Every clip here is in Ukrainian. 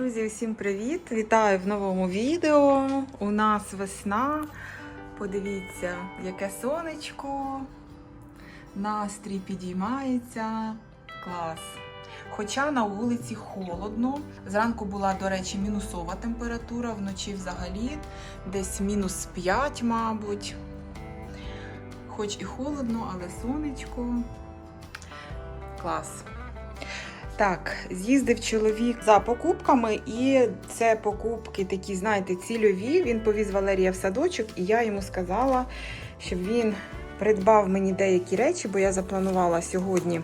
Друзі, усім привіт! Вітаю в новому відео. У нас весна. Подивіться, яке сонечко. Настрій підіймається. Клас. Хоча на вулиці холодно. Зранку була, до речі, мінусова температура, вночі взагалі десь мінус 5, мабуть. Хоч і холодно, але сонечко. Клас. Так, з'їздив чоловік за покупками, і це покупки такі, знаєте, цільові. Він повіз Валерія в садочок, і я йому сказала, щоб він придбав мені деякі речі, бо я запланувала сьогодні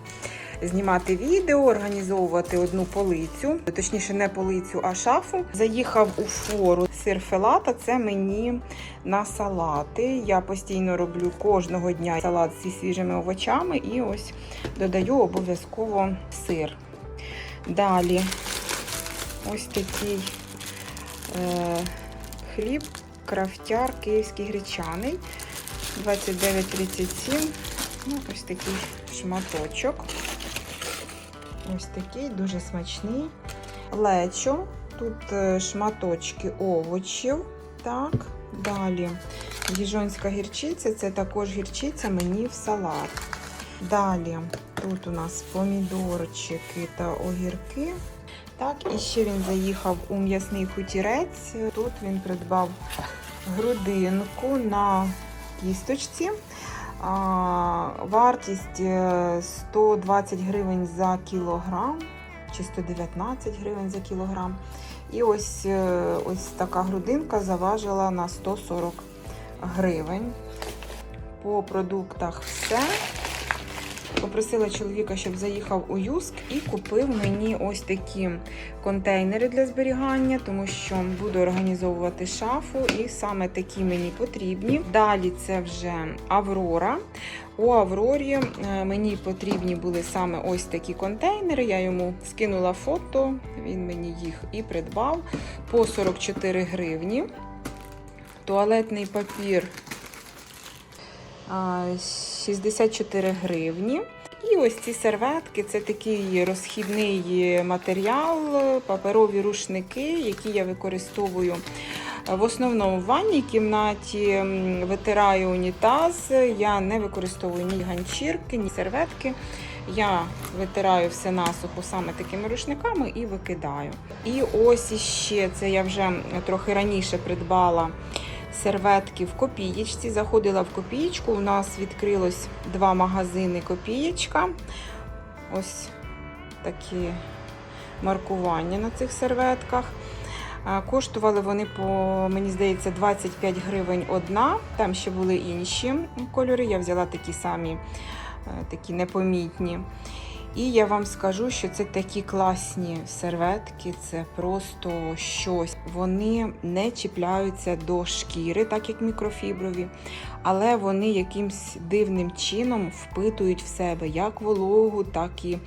знімати відео, організовувати одну полицю, точніше, не полицю, а шафу. Заїхав у фору сир фелата. Це мені на салати. Я постійно роблю кожного дня салат зі свіжими овочами, і ось додаю обов'язково сир. Далі ось такий е, хліб, крафтяр київський гречаний. 29,37. Ну, ось такий шматочок. Ось такий, дуже смачний. Лечо. Тут е, шматочки овочів. Так, далі. Діжонська гірчиця, це також гірчиця мені в салат. Далі тут у нас помідорчики та огірки. Так, і ще він заїхав у м'ясний хутірець. Тут він придбав грудинку на кісточці. Вартість е, 120 гривень за кілограм, чи 119 гривень за кілограм. І ось, е, ось така грудинка заважила на 140 гривень. По продуктах все. Попросила чоловіка, щоб заїхав у Юск і купив мені ось такі контейнери для зберігання, тому що буду організовувати шафу, і саме такі мені потрібні. Далі це вже Аврора. У Аврорі е, мені потрібні були саме ось такі контейнери. Я йому скинула фото, він мені їх і придбав по 44 гривні. Туалетний папір 64 гривні. І ось ці серветки це такий розхідний матеріал, паперові рушники, які я використовую в основному в ванній кімнаті. Витираю унітаз. Я не використовую ні ганчірки, ні серветки. Я витираю все насухо саме такими рушниками і викидаю. І ось іще це я вже трохи раніше придбала серветки в копієчці. Заходила в копієчку. У нас відкрилось два магазини копієчка. Ось такі маркування на цих серветках. Коштували вони по, мені здається, 25 гривень одна. Там ще були інші кольори. Я взяла такі самі, такі непомітні. І я вам скажу, що це такі класні серветки, це просто щось. Вони не чіпляються до шкіри, так як мікрофіброві, але вони якимсь дивним чином впитують в себе як вологу, так і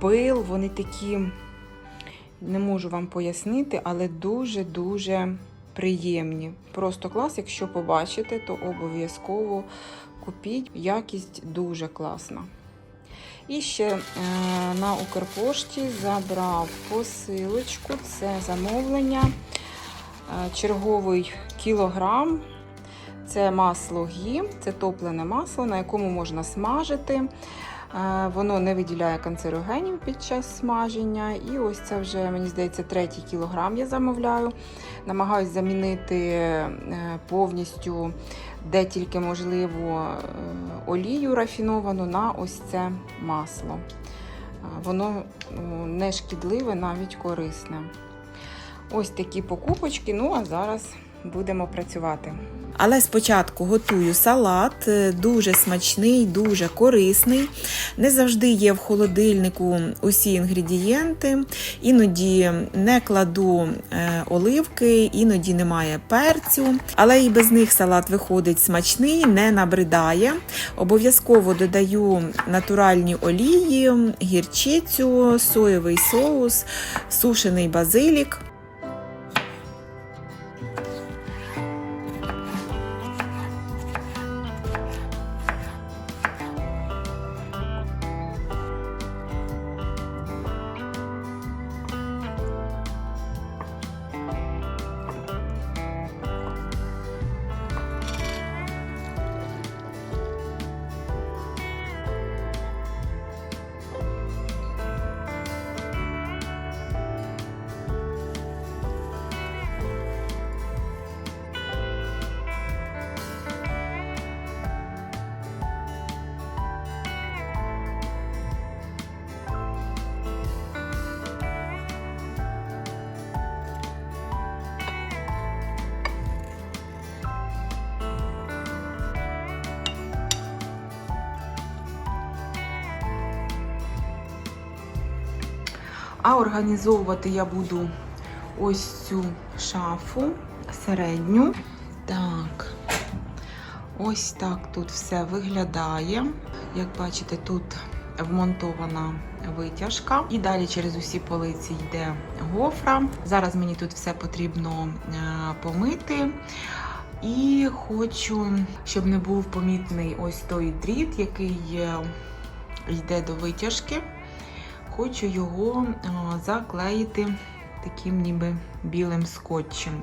пил. Вони такі, не можу вам пояснити, але дуже-дуже приємні. Просто клас, якщо побачите, то обов'язково купіть. Якість дуже класна. І ще е, на Укрпошті забрав посилочку, це замовлення, е, черговий кілограм. Це масло гі, це топлене масло, на якому можна смажити. Е, воно не виділяє канцерогенів під час смаження. І ось це вже, мені здається, третій кілограм я замовляю. Намагаюсь замінити повністю, де тільки можливо, олію рафіновану на ось це масло. Воно не шкідливе, навіть корисне. Ось такі покупочки. Ну, а зараз будемо працювати. Але спочатку готую салат, е, дуже смачний, дуже корисний. Не завжди є в холодильнику усі інгредієнти. Іноді не кладу е, оливки, іноді немає перцю. Але і без них салат виходить смачний, не набридає. Обов'язково додаю натуральні олії, гірчицю, соєвий соус, сушений базилік. Організовувати я буду ось цю шафу середню. Так, ось так тут все виглядає. Як бачите, тут вмонтована витяжка. І далі через усі полиці йде гофра. Зараз мені тут все потрібно е, помити. І хочу, щоб не був помітний ось той дріт, який е, йде до витяжки. Хочу його е, заклеїти таким ніби білим скотчем.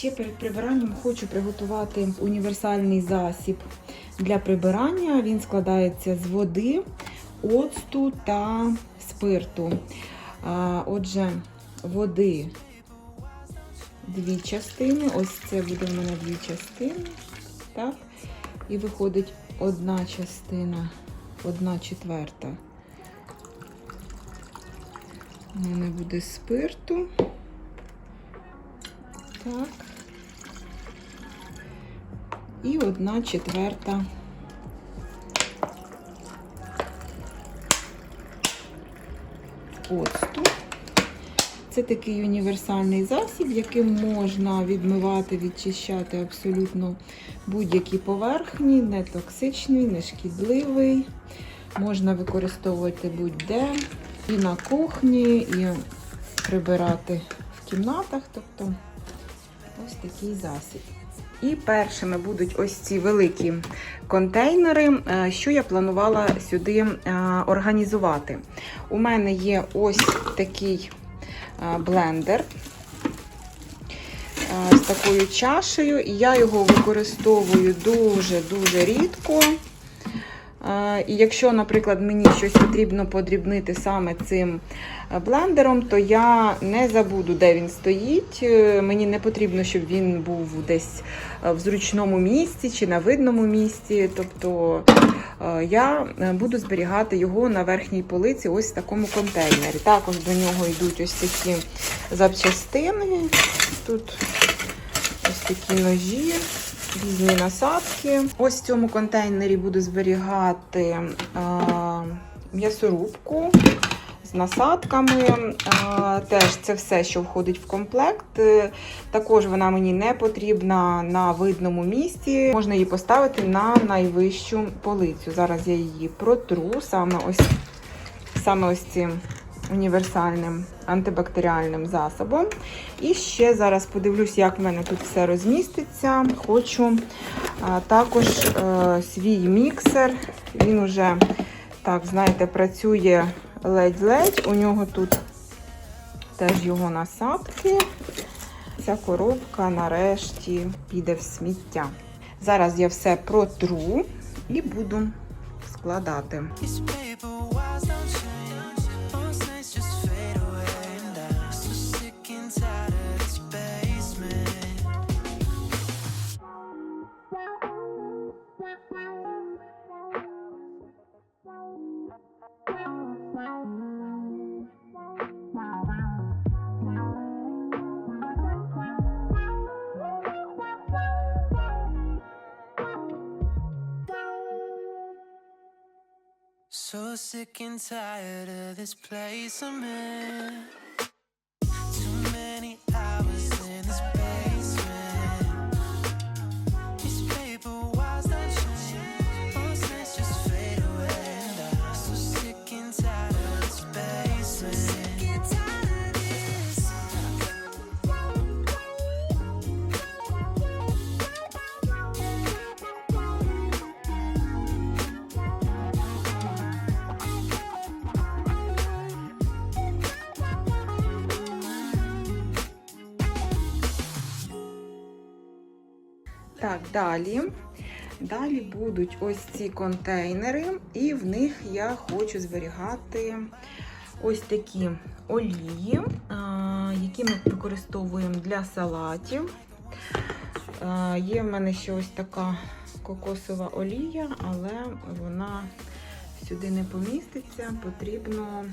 Ще перед прибиранням хочу приготувати універсальний засіб для прибирання. Він складається з води, оцту та спирту. Отже, води дві частини. Ось це буде в мене дві частини. Так? І виходить одна частина, одна четверта. У мене буде спирту. Так. І одна четверта. Оцту. Це такий універсальний засіб, яким можна відмивати, відчищати абсолютно будь-які поверхні, не токсичний, не шкідливий. Можна використовувати будь-де і на кухні, і прибирати в кімнатах. Тобто ось такий засіб. І першими будуть ось ці великі контейнери, е, що я планувала сюди е, організувати. У мене є ось такий е, блендер з такою чашею, і я його використовую дуже-дуже рідко. І якщо, наприклад, мені щось потрібно подрібнити саме цим е, блендером, то я не забуду, де він стоїть. Е, Мені не потрібно, щоб він був десь е, в зручному місці чи на видному місці. Тобто я буду зберігати його на верхній полиці, ось в такому контейнері. Також до нього йдуть ось такі запчастини. Тут ось такі ножі різні насадки. Ось в цьому контейнері буду зберігати е, м'ясорубку з насадками. Е, теж це все, що входить в комплект. Е, Також вона мені не потрібна на видному місці. Можна її поставити на найвищу полицю. Зараз я її протру саме ось, саме ось цим універсальним антибактеріальним засобом. І ще зараз подивлюсь, як в мене тут все розміститься. Хочу а, також е, свій міксер. Він уже, так, знаєте, працює ледь-ледь. У нього тут теж його насадки. Ця коробка нарешті піде в сміття. Зараз я все протру і буду складати. So sick and tired of this place I'm in. Так, далі. Далі будуть ось ці контейнери, і в них я хочу зберігати ось такі олії, які ми використовуємо для салатів. Є в мене ще ось така кокосова олія, але вона сюди не поміститься. Потрібно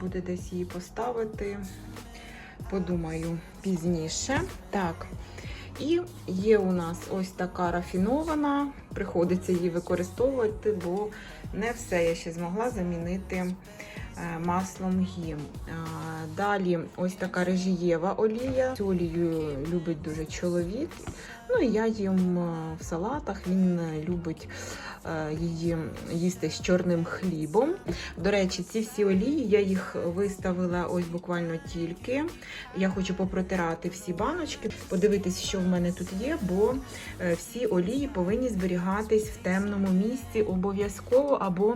буде десь її поставити. Подумаю пізніше. Так. І є у нас ось така рафінована, приходиться її використовувати, бо не все я ще змогла замінити е, маслом гім. Далі ось така режієва олія. Цю олію любить дуже чоловік. Ну і я їм е, в салатах. Він е, любить е, її їсти з чорним хлібом. До речі, ці всі олії я їх виставила ось буквально тільки. Я хочу попротирати всі баночки, подивитись, що в мене тут є, бо е, всі олії повинні зберігатись в темному місці обов'язково або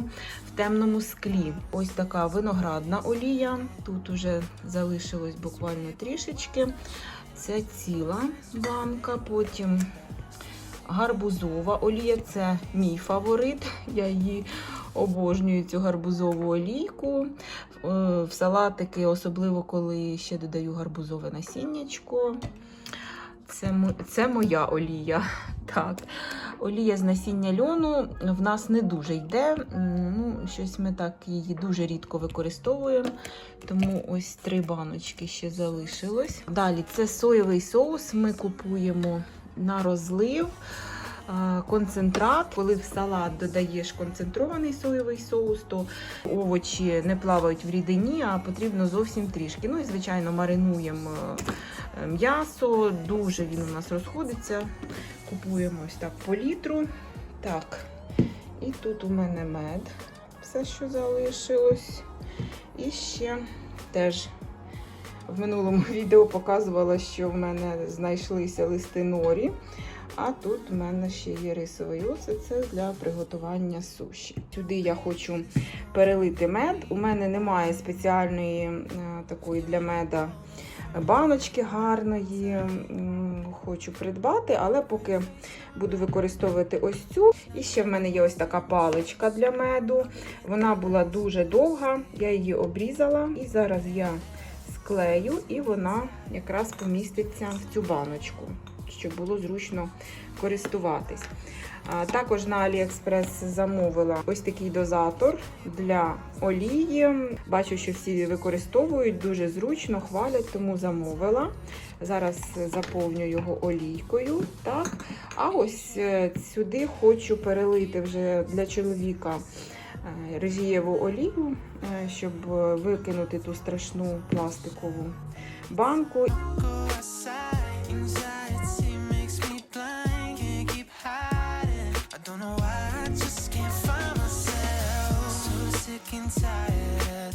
в темному склі. Ось така виноградна олія. Тут уже залишилось буквально трішечки. Це ціла банка. Потім гарбузова олія це мій фаворит. Я її обожнюю цю гарбузову олійку. Е, В салатики, особливо коли ще додаю гарбузове насіннячко. Це, це моя олія. Так. Олія з насіння льону в нас не дуже йде. Ну, щось ми так її дуже рідко використовуємо. Тому ось три баночки ще залишилось. Далі це соєвий соус. Ми купуємо на розлив. Концентрат, коли в салат додаєш концентрований соєвий соус, то овочі не плавають в рідині, а потрібно зовсім трішки. Ну і звичайно маринуємо е, м'ясо. Дуже він у нас розходиться. Купуємо ось так по літру. Так, і тут у мене мед, все, що залишилось. І ще теж в минулому відео показувала, що в мене знайшлися листи норі. А тут в мене ще є рисовий оцет, це для приготування суші. Сюди я хочу перелити мед. У мене немає спеціальної е, такої для меда баночки гарної. Хочу придбати, але поки буду використовувати ось цю. І ще в мене є ось така паличка для меду. Вона була дуже довга, я її обрізала. І зараз я склею, і вона якраз поміститься в цю баночку, щоб було зручно користуватись. Також на AliExpress замовила ось такий дозатор для олії. Бачу, що всі використовують дуже зручно, хвалять, тому замовила. Зараз заповню його олійкою. Так. А ось е, сюди хочу перелити вже для чоловіка е, режієву олію, е, щоб викинути ту страшну пластикову банку.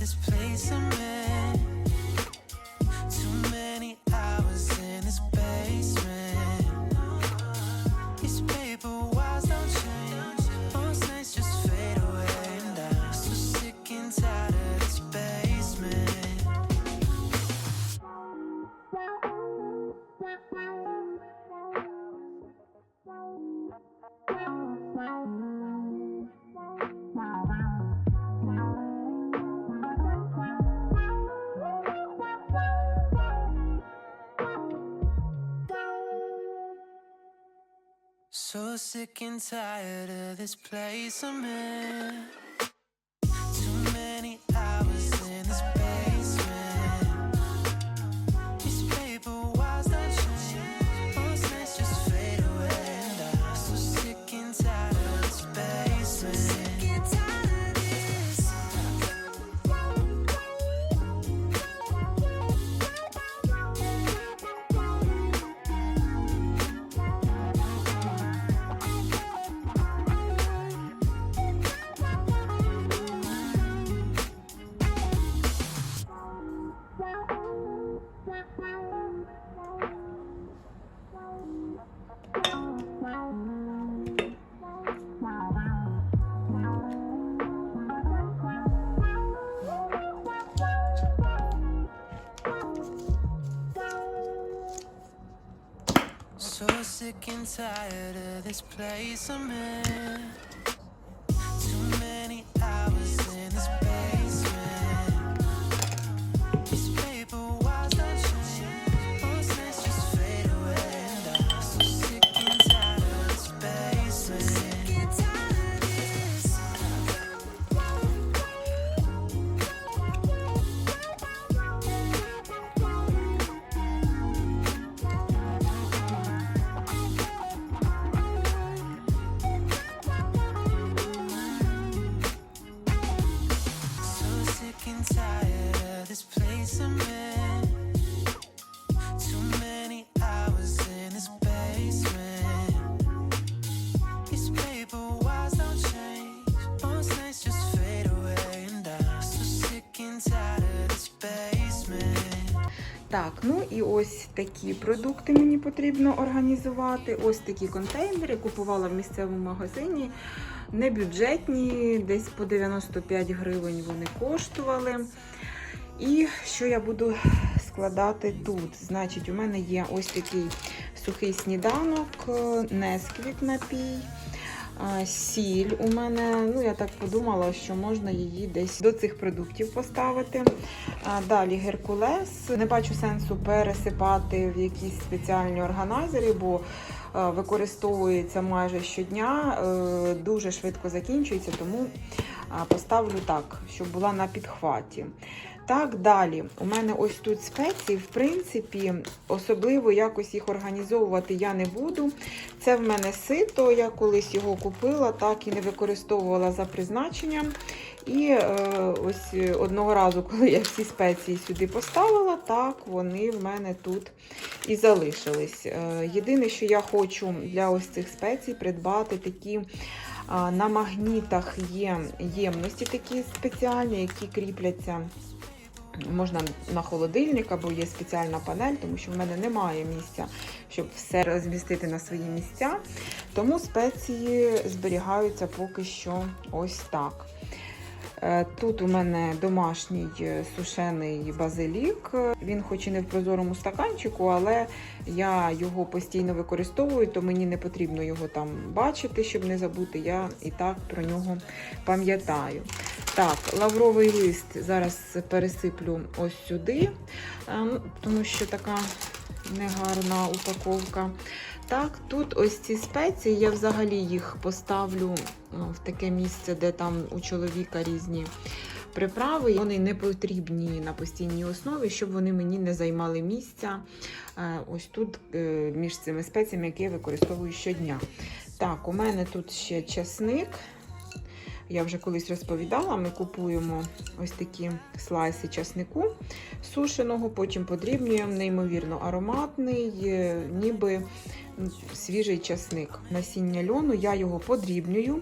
this place I'm makes So sick and tired of this place I'm in. Tired of this place I'm in. Так, ну і ось такі продукти мені потрібно організувати. Ось такі контейнери. Купувала в місцевому магазині. Не бюджетні, десь по 95 гривень вони коштували. І що я буду складати тут? Значить, у мене є ось такий сухий сніданок, несквік напій. Сіль у мене, ну я так подумала, що можна її десь до цих продуктів поставити. Далі геркулес. Не бачу сенсу пересипати в якісь спеціальні органайзери, бо використовується майже щодня, е, дуже швидко закінчується, тому поставлю так, щоб була на підхваті. Так, далі. У мене ось тут спеції, в принципі, особливо якось їх організовувати я не буду. Це в мене сито, я колись його купила, так і не використовувала за призначенням. І е, ось одного разу, коли я всі спеції сюди поставила, так вони в мене тут і залишились. Е, єдине, що я хочу для ось цих спецій придбати такі на магнітах є ємності такі спеціальні, які кріпляться. Можна на холодильник або є спеціальна панель, тому що в мене немає місця, щоб все розмістити на свої місця. Тому спеції зберігаються поки що ось так. Е, Тут у мене домашній е, сушений базилік. Він хоч і не в прозорому стаканчику, але я його постійно використовую, то мені не потрібно його там бачити, щоб не забути. Я і так про нього пам'ятаю. Так, лавровий лист зараз пересиплю ось сюди, е, ну, тому що така негарна упаковка. Так, тут ось ці спеції, я взагалі їх поставлю ну, в таке місце, де там у чоловіка різні приправи. Вони не потрібні на постійній основі, щоб вони мені не займали місця. е, Ось тут е, між цими спеціями, які я використовую щодня. Так, у мене тут ще чесник. Я вже колись розповідала, ми купуємо ось такі слайси часнику сушеного, потім подрібнюємо, неймовірно ароматний, е, ніби свіжий часник. Насіння льону я його подрібнюю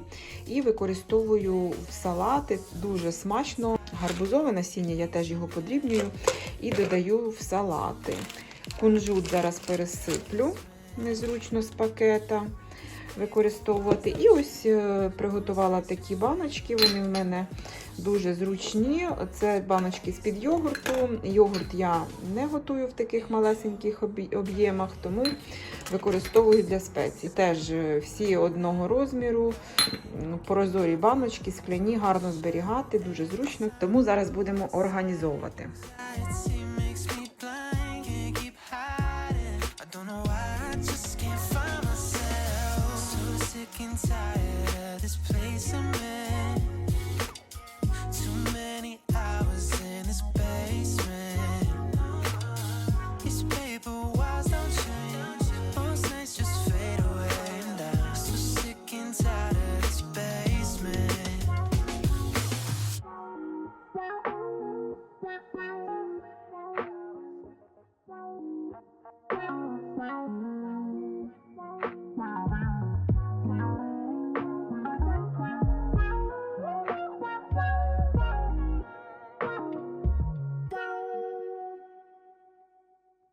і використовую в салати. Дуже смачно. Гарбузове насіння я теж його подрібнюю і додаю в салати. Кунжут зараз пересиплю незручно з пакета використовувати. І ось е, приготувала такі баночки. Вони в мене дуже зручні. Це баночки з-під йогурту. Йогурт я не готую в таких малесеньких об'ємах, тому використовую для спецій. Теж е, всі одного розміру, прозорі баночки, скляні, гарно зберігати, дуже зручно. Тому зараз будемо організовувати.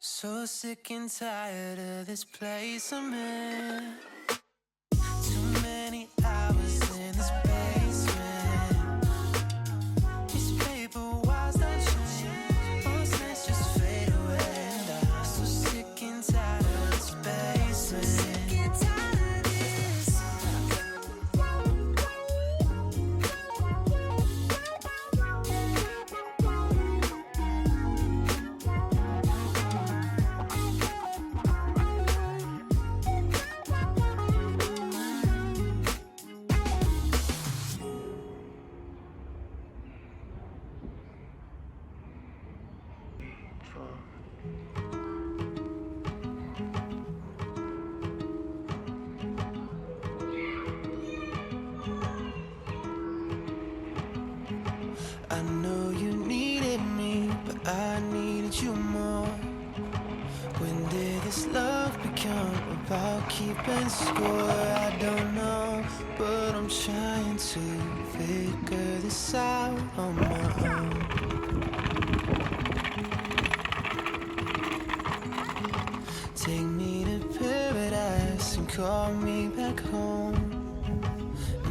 So sick and tired of this place I'm in. I know you needed me, but I needed you more. When did this love become about keeping score? I don't know, but I'm trying to figure this out on my own. Call me back home.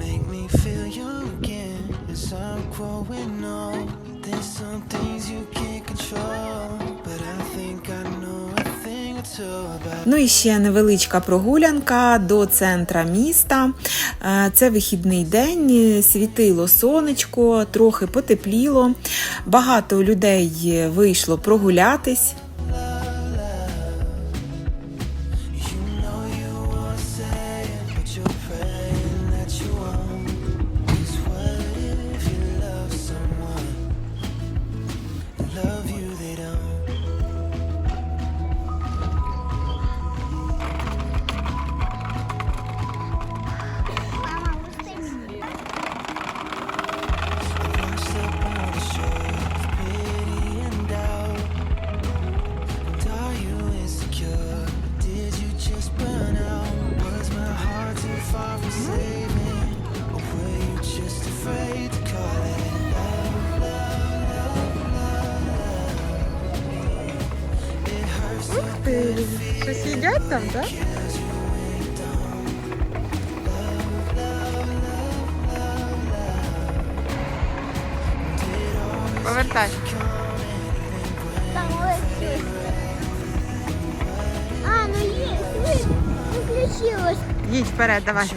Make me feel young again as I'm growing old. There's some things you can't control, but I think I know a thing or two about. Ну і ще невеличка прогулянка до центра міста. Е, Це вихідний день, світило сонечко, трохи потепліло. Багато людей вийшло прогулятись. Did да? Повертай. Там ось щось. А, ну є, світ, включилось. Їдь вперед, давай.